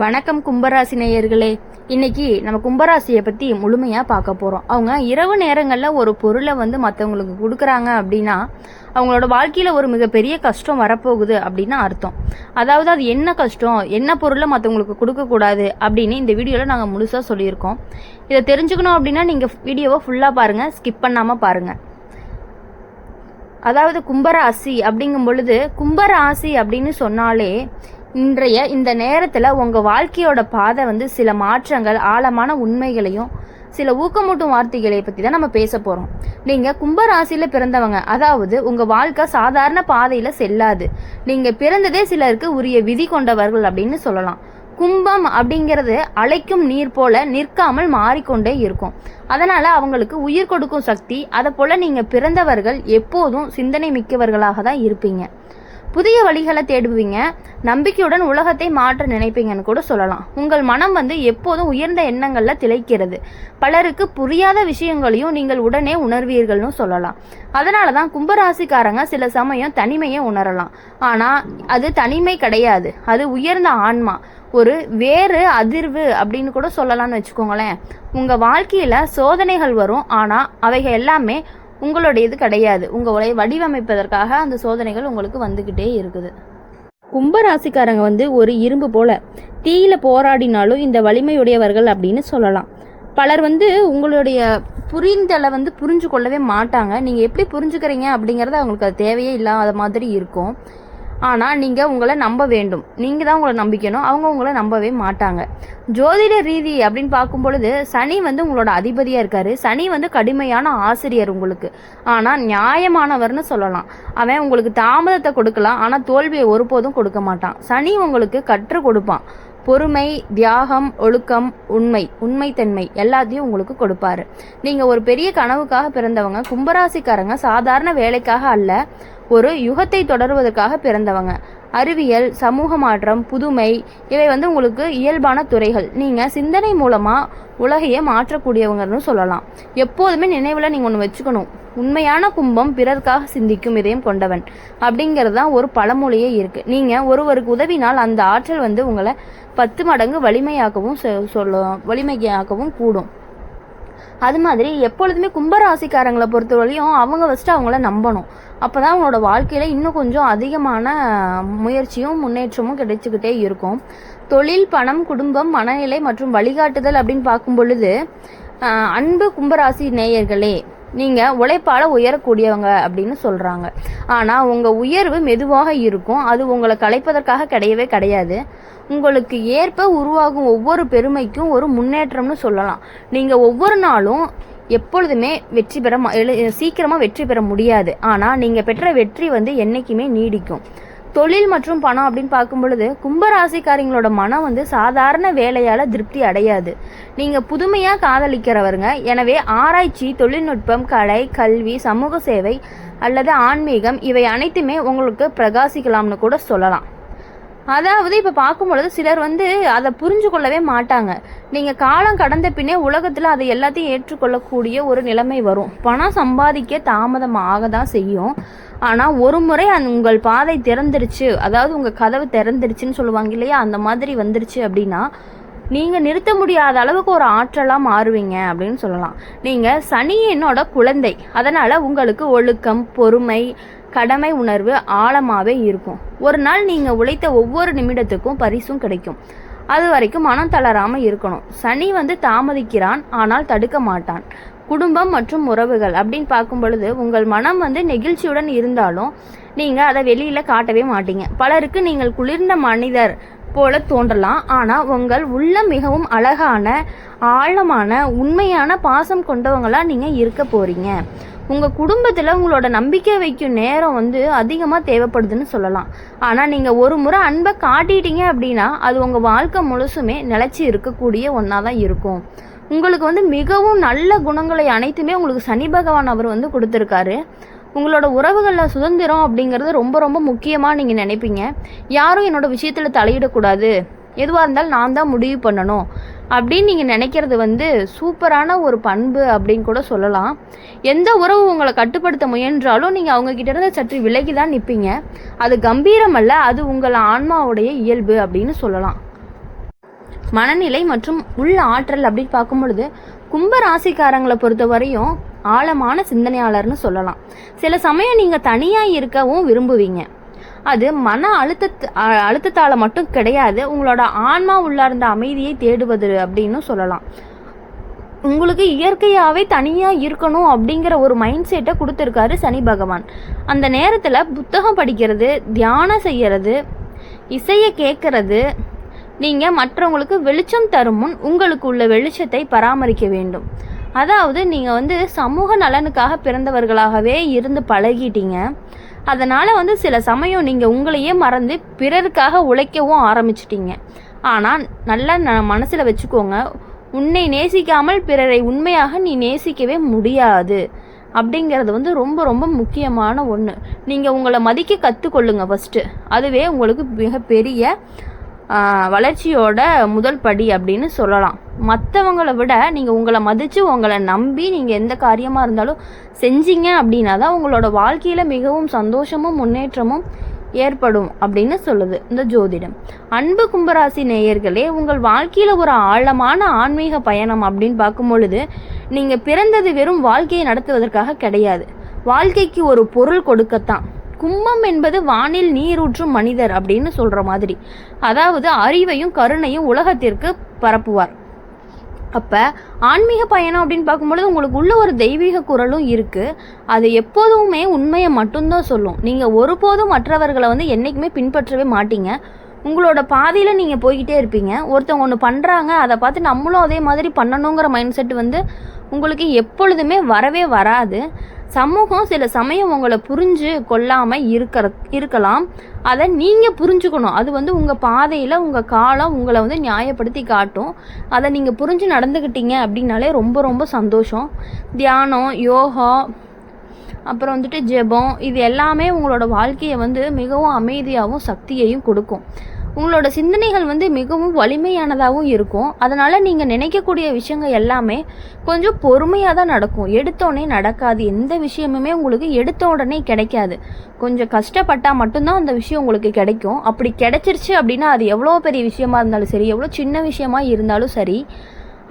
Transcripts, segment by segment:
வணக்கம் கும்பராசி நேயர்களே இன்னைக்கு நம்ம கும்பராசியை பற்றி முழுமையாக பார்க்க போகிறோம் அவங்க இரவு நேரங்களில் ஒரு பொருளை வந்து மற்றவங்களுக்கு கொடுக்குறாங்க அப்படின்னா அவங்களோட வாழ்க்கையில் ஒரு மிகப்பெரிய கஷ்டம் வரப்போகுது அப்படின்னு அர்த்தம். அதாவது அது என்ன கஷ்டம் என்ன பொருளை மற்றவங்களுக்கு கொடுக்கக்கூடாது அப்படின்னு இந்த வீடியோவில் நாங்கள் முழுசாக சொல்லியிருக்கோம். இதை தெரிஞ்சுக்கணும் அப்படின்னா நீங்கள் வீடியோவை ஃபுல்லாக பாருங்கள் ஸ்கிப் பண்ணாமல் பாருங்கள் அதாவது கும்பராசி அப்படிங்கும் பொழுது கும்பராசி அப்படின்னு சொன்னாலே இன்றைய இந்த நேரத்தில் உங்கள் வாழ்க்கையோட பாதை வந்து சில மாற்றங்கள் ஆழமான உண்மைகளையும் சில ஊக்கமூட்டும் வார்த்தைகளை பற்றி தான் நம்ம பேச போகிறோம் நீங்கள் கும்பராசியில் பிறந்தவங்க அதாவது உங்கள் வாழ்க்கை சாதாரண பாதையில் செல்லாது. நீங்கள் பிறந்ததே சிலருக்கு உரிய விதி கொண்டவர்கள் அப்படின்னு சொல்லலாம். கும்பம் அப்படிங்கிறது அழைக்கும் நீர் போல நிற்காமல் மாறிக்கொண்டே இருக்கும். அதனால் அவங்களுக்கு உயிர் கொடுக்கும் சக்தி அதை போல் நீங்கள் பிறந்தவர்கள் எப்போதும் சிந்தனை மிக்கவர்களாக தான் இருப்பீங்க. புதிய வழிகளை தேடுவீங்க. நம்பிக்கையுடன் உலகத்தை மாற்ற நினைப்பீங்கன்னு கூட சொல்லலாம். உங்கள் மனம் வந்து எப்போதும் உயர்ந்த எண்ணங்களில் திளைக்கிறது. பலருக்கு புரியாத விஷயங்களையும் நீங்கள் உடனே உணர்வீர்கள்னு சொல்லலாம். அதனால தான் கும்பராசிக்காரங்க சில சமயம் தனிமையை உணரலாம். ஆனால் அது தனிமை கிடையாது. அது உயர்ந்த ஆன்மா. ஒரு வேறு அதிர்வு அப்படின்னு கூட சொல்லலாம்னு வச்சுக்கோங்களேன். உங்கள் வாழ்க்கையில் சோதனைகள் வரும். ஆனால் அவைகள் எல்லாமே உங்களுடையது கிடையாது. உங்களை வடிவமைப்பதற்காக அந்த சோதனைகள் உங்களுக்கு வந்துக்கிட்டே இருக்குது. கும்பராசிக்காரங்க வந்து ஒரு இரும்பு போல. தீயில போராடினாலும் இந்த வலிமையுடையவர்கள் அப்படின்னு சொல்லலாம். பலர் வந்து உங்களுடைய புரிந்தலை வந்து புரிஞ்சு கொள்ளவே மாட்டாங்க. நீங்கள் எப்படி புரிஞ்சுக்கிறீங்க அப்படிங்கிறது அவங்களுக்கு அது தேவையே இல்லாத மாதிரி இருக்கும். ஆனால் நீங்கள் உங்களை நம்ப வேண்டும். நீங்கள் தான் உங்களை நம்பிக்கணும். அவங்க உங்களை நம்பவே மாட்டாங்க. ஜோதிட ரீதி அப்படின்னு பார்க்கும் பொழுது சனி வந்து உங்களோட அதிபதியாக இருக்காரு. சனி வந்து கடுமையான ஆசிரியர் உங்களுக்கு. ஆனால் நியாயமானவர்னு சொல்லலாம். அவன் உங்களுக்கு தாமதத்தை கொடுக்கலாம். ஆனால் தோல்வியை ஒருபோதும் கொடுக்க மாட்டான். சனி உங்களுக்கு கற்றுக் கொடுப்பான். பொறுமை தியாகம் ஒழுக்கம் உண்மை உண்மைத்தன்மை எல்லாத்தையும் உங்களுக்கு கொடுப்பாரு. நீங்கள் ஒரு பெரிய கனவுக்காக பிறந்தவங்க கும்பராசிக்காரங்க சாதாரண வேலைக்காக அல்ல. ஒரு யுகத்தை தொடர்வதற்காக பிறந்தவங்க. அறிவியல் சமூக மாற்றம் புதுமை இவை வந்து உங்களுக்கு இயல்பான துறைகள். நீங்கள் சிந்தனை மூலமாக உலகையே மாற்றக்கூடியவங்கன்னு சொல்லலாம். எப்போதுமே நினைவில் நீங்கள் ஒன்று வச்சுக்கணும். உண்மையான கும்பம் பிறருக்காக சிந்திக்கும் இதயம் கொண்டவன் அப்படிங்கிறது தான் ஒரு பழமொழியே இருக்குது நீங்கள் ஒருவருக்கு உதவினால் அந்த ஆற்றல் வந்து உங்களை பத்து மடங்கு வலிமையாகவும் சொல்ல வலிமையாகவும் கூடும். அது மாதிரி எப்பொழுதுமே கும்பராசிக்காரங்களை பொறுத்தவரையும் அவங்க ஃபஸ்ட்டு அவங்கள நம்பணும். அப்போ தான் அவங்களோட வாழ்க்கையில் இன்னும் கொஞ்சம் அதிகமான முயற்சியும் முன்னேற்றமும் கிடைச்சிக்கிட்டே இருக்கும். தொழில் பணம் குடும்பம் மனநிலை மற்றும் வழிகாட்டுதல் அப்படின்னு பார்க்கும் பொழுது அன்பு கும்பராசி நேயர்களே நீங்கள் உழைப்பால் உயரக்கூடியவங்க அப்படின்னு சொல்கிறாங்க ஆனால் உங்கள் உயர்வு மெதுவாக இருக்கும். அது உங்களை கலைப்பதற்காக கிடையவே கிடையாது. உங்களுக்கு ஏற்ப உருவாகும் ஒவ்வொரு பெருமைக்கும் ஒரு முன்னேற்றம்னு சொல்லலாம். நீங்கள் ஒவ்வொரு நாளும் எப்பொழுதுமே வெற்றி பெற சீக்கிரமாக வெற்றி பெற முடியாது. ஆனால் நீங்கள் பெற்ற வெற்றி வந்து என்றைக்குமே நீடிக்கும். தொழில் மற்றும் பணம் அப்படின்னு பார்க்கும் பொழுது கும்பராசிக்காரங்களோட மனம் வந்து சாதாரண வேலையால் திருப்தி அடையாது. நீங்கள் புதுமையாக காதலிக்கிறவருங்க. எனவே ஆராய்ச்சி தொழில்நுட்பம் கலை கல்வி சமூக சேவை அல்லது ஆன்மீகம் இவை அனைத்துமே உங்களுக்கு பிரகாசிக்கலாம்னு கூட சொல்லலாம். அதாவது இப்போ பார்க்கும் பொழுது சிலர் வந்து அதை புரிஞ்சு கொள்ளவே மாட்டாங்க. நீங்கள் காலம் கடந்த பின்னே உலகத்தில் அதை எல்லாத்தையும் ஏற்றுக்கொள்ளக்கூடிய ஒரு நிலைமை வரும். பணம் சம்பாதிக்க தாமதம் ஆக தான் செய்யும். ஆனால் ஒரு முறை அந் உங்கள் பாதை திறந்துருச்சு. அதாவது உங்கள் கதவு திறந்துருச்சுன்னு சொல்லுவாங்க இல்லையா? அந்த மாதிரி வந்துருச்சு அப்படின்னா நீங்கள் நிறுத்த முடியாத அளவுக்கு ஒரு ஆற்றலாக மாறுவீங்க அப்படின்னு சொல்லலாம். நீங்கள் சனியினோட குழந்தை. அதனால் உங்களுக்கு ஒழுக்கம் பொறுமை கடமை உணர்வு ஆழமாகவே இருக்கும். ஒரு நாள் நீங்கள் உழைத்த ஒவ்வொரு நிமிடத்துக்கும் பரிசும் கிடைக்கும். அது வரைக்கும் மனம் தளராமல் இருக்கணும். சனி வந்து தாமதிக்கிறான் ஆனால் தடுக்க மாட்டான். குடும்பம் மற்றும் உறவுகள் அப்படின்னு பார்க்கும் பொழுது உங்கள் மனம் வந்து நெகிழ்ச்சியுடன் இருந்தாலும் நீங்கள் அதை வெளியில் காட்டவே மாட்டீங்க. பலருக்கு நீங்கள் குளிர்ந்த மனிதர் போல தோன்றலாம். ஆனால் உங்கள் உள்ள மிகவும் அழகான ஆழமான உண்மையான பாசம் கொண்டவங்களாக நீங்கள் இருக்க போகிறீங்க உங்கள் குடும்பத்தில் உங்களோட நம்பிக்கை வைக்கும் நேரம் வந்து அதிகமாக தேவைப்படுதுன்னு சொல்லலாம். ஆனால் நீங்கள் ஒரு முறை அன்பை காட்டிட்டீங்க அப்படின்னா அது உங்கள் வாழ்க்கை முழுசுமே நிலச்சி இருக்கக்கூடிய ஒன்றா தான் இருக்கும். உங்களுக்கு வந்து மிகவும் நல்ல குணங்களை அனைத்துமே உங்களுக்கு சனி பகவான் அவர் வந்து கொடுத்துருக்காரு. உங்களோட உறவுகளில் சுதந்திரம் அப்படிங்கிறது ரொம்ப ரொம்ப முக்கியமாக நீங்கள் நினைப்பீங்க. யாரும் என்னோட விஷயத்தில் தலையிடக்கூடாது. எதுவாக இருந்தாலும் நான் தான் முடிவு பண்ணணும். அப்படின்னு நீங்கள் நினைக்கிறது வந்து சூப்பரான ஒரு பண்பு அப்படின்னு கூட சொல்லலாம். எந்த உறவு உங்களை கட்டுப்படுத்த முயன்றாலும் நீங்கள் அவங்கக்கிட்ட இருந்து சற்று விலகி தான் நிற்பீங்க அது கம்பீரம் அல்ல அது உங்கள் ஆன்மாவுடைய இயல்பு அப்படின்னு சொல்லலாம். மனநிலை மற்றும் உள்ள ஆற்றல் அப்படின்னு பார்க்கும் பொழுது கும்ப ராசிக்காரங்களை பொறுத்த வரையும் ஆழமான சிந்தனையாளர்னு சொல்லலாம். சில சமயம் நீங்கள் தனியாக இருக்கவும் விரும்புவீங்க. அது மன அழுத்த அழுத்தத்தால் மட்டும் கிடையாது உங்களோட ஆன்மா உள்ளார்ந்த அமைதியை தேடுவது அப்படின்னு சொல்லலாம். உங்களுக்கு இயற்கையாகவே தனியாக இருக்கணும் அப்படிங்கிற ஒரு மைண்ட் செட்டை கொடுத்துருக்காரு சனி பகவான். அந்த நேரத்தில் புத்தகம் படிக்கிறது தியானம் செய்கிறது இசையை கேட்கறது நீங்கள் மற்றவங்களுக்கு வெளிச்சம் தரும் முன் உங்களுக்கு உள்ள வெளிச்சத்தை பராமரிக்க வேண்டும். அதாவது நீங்கள் வந்து சமூக நலனுக்காக பிறந்தவர்களாகவே இருந்து பழகிட்டீங்க. அதனால் வந்து சில சமயம் நீங்கள் உங்களையே மறந்து பிறருக்காக உழைக்கவும் ஆரம்பிச்சிட்டீங்க. ஆனால் நல்லா ந மனசில் வச்சுக்கோங்க. உன்னை நேசிக்காமல் பிறரை உண்மையாக நீ நேசிக்கவே முடியாது. அப்படிங்கிறது வந்து ரொம்ப ரொம்ப முக்கியமான ஒன்று நீங்கள் உங்களை மதிக்க கற்றுக்கொள்ளுங்க ஃபஸ்ட்டு அதுவே உங்களுக்கு மிகப்பெரிய வளர்ச்சியோட முதல் படி அப்படின்னு சொல்லலாம். மற்றவங்களை விட நீங்கள் உங்களை மதித்து உங்களை நம்பி நீங்கள் எந்த காரியமாக இருந்தாலும் செஞ்சீங்க அப்படின்னா தான் உங்களோட வாழ்க்கையில் மிகவும் சந்தோஷமும் முன்னேற்றமும் ஏற்படும் அப்படின்னு சொல்லுது இந்த ஜோதிடம். அன்பு கும்பராசி நேயர்களே உங்கள் வாழ்க்கையில் ஒரு ஆழமான ஆன்மீக பயணம் அப்படின்னு பார்க்கும் பொழுது நீங்கள் பிறந்தது வெறும் வாழ்க்கையை நடத்துவதற்காக கிடையாது. வாழ்க்கைக்கு ஒரு பொருள் கொடுக்கத்தான். கும்பம் என்பது வானில் நீரூற்றும் மனிதர் அப்படின்னு சொல்கிற மாதிரி. அதாவது அறிவையும் கருணையும் உலகத்திற்கு பரப்புவார். அப்போ ஆன்மீக பயணம் அப்படின்னு பார்க்கும்பொழுது உங்களுக்கு உள்ள ஒரு தெய்வீக குரலும் இருக்குது அது எப்போதுமே உண்மையை மட்டும்தான் சொல்லும். நீங்கள் ஒருபோதும் மற்றவர்களை வந்து என்றைக்குமே பின்பற்றவே மாட்டீங்க. உங்களோட பாதையில் நீங்கள் போய்கிட்டே இருப்பீங்க. ஒருத்தவங்க ஒன்று பண்ணுறாங்க அதை பார்த்து நம்மளும் அதே மாதிரி பண்ணணுங்கிற மைண்ட் செட் வந்து உங்களுக்கு எப்பொழுதுமே வரவே வராது. சமூகம் சில சமயம் உங்களை புரிஞ்சு கொள்ளாமல் இருக்கிற இருக்கலாம். அதை நீங்கள் புரிஞ்சுக்கணும். அது வந்து உங்கள் பாதையில் உங்கள் காலம் உங்களை வந்து நியாயப்படுத்தி காட்டும். அதை நீங்கள் புரிஞ்சு நடந்துக்கிட்டீங்க அப்படின்னாலே ரொம்ப ரொம்ப சந்தோஷம். தியானம் யோகா அப்புறம் வந்துட்டு ஜெபம் இது எல்லாமே உங்களோட வாழ்க்கையை வந்து மிகவும் அமைதியாகவும் சக்தியையும் கொடுக்கும். உங்களோட சிந்தனைகள் வந்து மிகவும் வலிமையானதாகவும் இருக்கும். அதனால் நீங்கள் நினைக்கக்கூடிய விஷயங்கள் எல்லாமே கொஞ்சம் பொறுமையாக தான் நடக்கும். எடுத்தோடனே நடக்காது. எந்த விஷயமுமே உங்களுக்கு எடுத்த உடனே கிடைக்காது. கொஞ்சம் கஷ்டப்பட்டால் மட்டும்தான் அந்த விஷயம் உங்களுக்கு கிடைக்கும். அப்படி கிடைச்சிருச்சு அப்படின்னா அது எவ்வளோ பெரிய விஷயமா இருந்தாலும் சரி எவ்வளோ சின்ன விஷயமா இருந்தாலும் சரி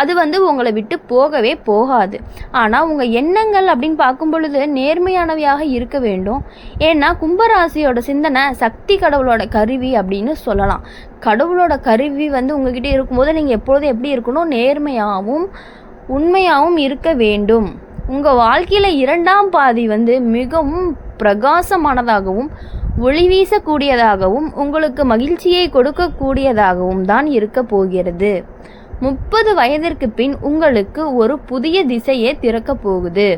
அது வந்து உங்களை விட்டு போகவே போகாது. ஆனால் உங்கள் எண்ணங்கள் அப்படின்னு பார்க்கும் பொழுது நேர்மையானவையாக இருக்க வேண்டும். ஏன்னா கும்பராசியோட சிந்தனை சக்தி கடவுளோட கருவி அப்படின்னு சொல்லலாம். கடவுளோட கருவி வந்து உங்ககிட்ட இருக்கும்போது நீங்கள் எப்பொழுதும் எப்படி இருக்கணும்? நேர்மையாகவும் உண்மையாகவும் இருக்க வேண்டும். உங்கள் வாழ்க்கையில் இரண்டாம் பாதி வந்து மிகவும் பிரகாசமானதாகவும் ஒளி வீசக்கூடியதாகவும் உங்களுக்கு மகிழ்ச்சியை கொடுக்கக்கூடியதாகவும் தான் இருக்க போகிறது. முப்பது வயதிற்கு பின் உங்களுக்கு ஒரு புதிய திசையே திறக்க போகுது.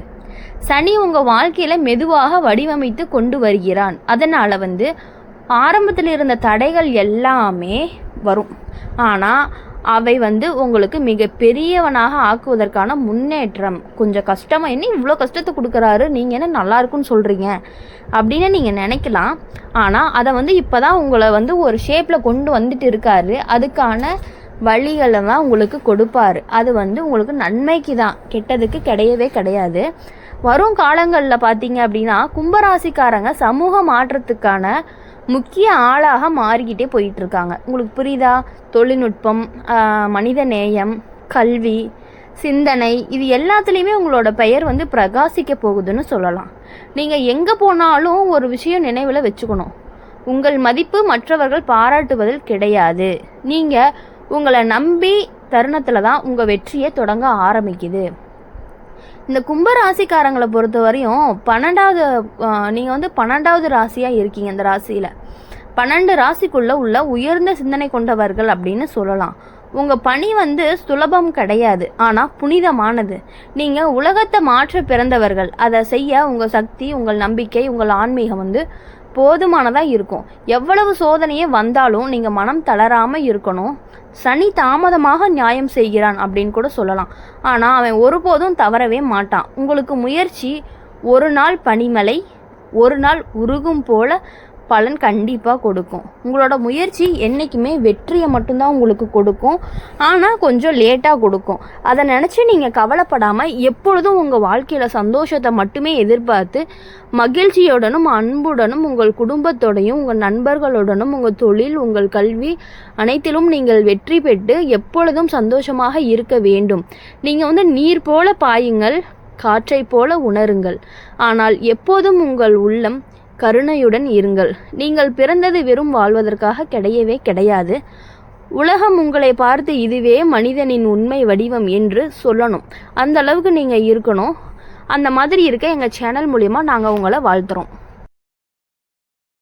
சனி உங்கள் வாழ்க்கையில் மெதுவாக வடிவமைத்து கொண்டு வருகிறான். அதனால் வந்து ஆரம்பத்தில் இருந்த தடைகள் எல்லாமே வரும். ஆனால் அவை வந்து உங்களுக்கு மிக பெரியவனாக ஆக்குவதற்கான முன்னேற்றம். கொஞ்சம் கஷ்டமாக என்ன இவ்வளோ கஷ்டத்தை கொடுக்குறாரு? நீங்கள் என்ன நல்லா இருக்குன்னு சொல்கிறீங்க அப்படின்னு நீங்கள் நினைக்கலாம். ஆனால் அதை வந்து இப்போ தான் உங்களை வந்து ஒரு ஷேப்பில் கொண்டு வந்துட்டு இருக்காரு. அதுக்கான வழிகளை தான் உங்களுக்கு கொடுப்பாரு. அது வந்து உங்களுக்கு நன்மைக்கு தான் கெட்டதுக்கு கிடையவே கிடையாது. வரும் காலங்களில் பார்த்தீங்க அப்படின்னா கும்பராசிக்காரங்க சமூக மாற்றத்துக்கான முக்கிய ஆளாக மாறிக்கிட்டே போயிட்டுருக்காங்க. உங்களுக்கு புரியுதா? தொழில்நுட்பம் மனித நேயம் கல்வி சிந்தனை இது எல்லாத்துலேயுமே உங்களோட பெயர் வந்து பிரகாசிக்க போகுதுன்னு சொல்லலாம். நீங்கள் எங்கே போனாலும் ஒரு விஷயம் நினைவில் வச்சுக்கணும். உங்கள் மதிப்பு மற்றவர்கள் பாராட்டுவதில் கிடையாது. நீங்கள் உங்களை நம்பி தருணத்தில் தான் உங்கள் வெற்றியை தொடங்க ஆரம்பிக்குது. இந்த கும்பராசிக்காரங்களை பொறுத்த வரையும் பன்னெண்டாவது நீங்கள் வந்து பன்னெண்டாவது ராசியாக இருக்கீங்க இந்த ராசியில். பன்னெண்டு ராசிக்குள்ளே உள்ள உயர்ந்த சிந்தனை கொண்டவர்கள் அப்படின்னு சொல்லலாம். உங்கள் பணி வந்து சுலபம் கிடையாது ஆனால் புனிதமானது. நீங்கள் உலகத்தை மாற்ற பிறந்தவர்கள். அதை செய்ய உங்கள் சக்தி உங்கள் நம்பிக்கை உங்கள் ஆன்மீகம் வந்து போதுமானதாக இருக்கும். எவ்வளவு சோதனையே வந்தாலும் நீங்கள் மனம் தளராமல் இருக்கணும். சனி தாமதமாக நியாயம் செய்கிறான் அப்படின்னு கூட சொல்லலாம். ஆனால் அவன் ஒருபோதும் தவறவே மாட்டான். உங்களுக்கு முயற்சி ஒரு நாள் பனிமலை ஒரு நாள் உருகும் போல பலன் கண்டிப்பாக கொடுக்கும். உங்களோட முயற்சி என்றைக்குமே வெற்றியை மட்டும்தான் உங்களுக்கு கொடுக்கும். ஆனால் கொஞ்சம் லேட்டாக கொடுக்கும். அதை நினச்சி நீங்கள் கவலைப்படாமல் எப்பொழுதும் உங்கள் வாழ்க்கையில் சந்தோஷத்தை மட்டுமே எதிர்பார்த்து மகிழ்ச்சியுடனும் அன்புடனும் உங்கள் குடும்பத்தோடையும் உங்கள் நண்பர்களுடனும் உங்கள் தொழில் உங்கள் கல்வி அனைத்திலும் நீங்கள் வெற்றி பெற்று எப்பொழுதும் சந்தோஷமாக இருக்க வேண்டும். நீங்கள் வந்து நீர் போல பாயுங்கள் காற்றை போல உணருங்கள். ஆனால் எப்போதும் உங்கள் உள்ளம் கருணையுடன் இருங்கள். நீங்கள் பிறந்தது வெறும் வாழ்வதற்காக கிடையவே கிடையாது. உலகம் உங்களை பார்த்து இதுவே மனிதனின் உண்மை வடிவம் என்று சொல்லணும். அந்த அளவுக்கு நீங்கள் இருக்கணும். அந்த மாதிரி இருக்க எங்கள் சேனல் மூலிமா நாங்கள் உங்களை வாழ்த்துறோம்.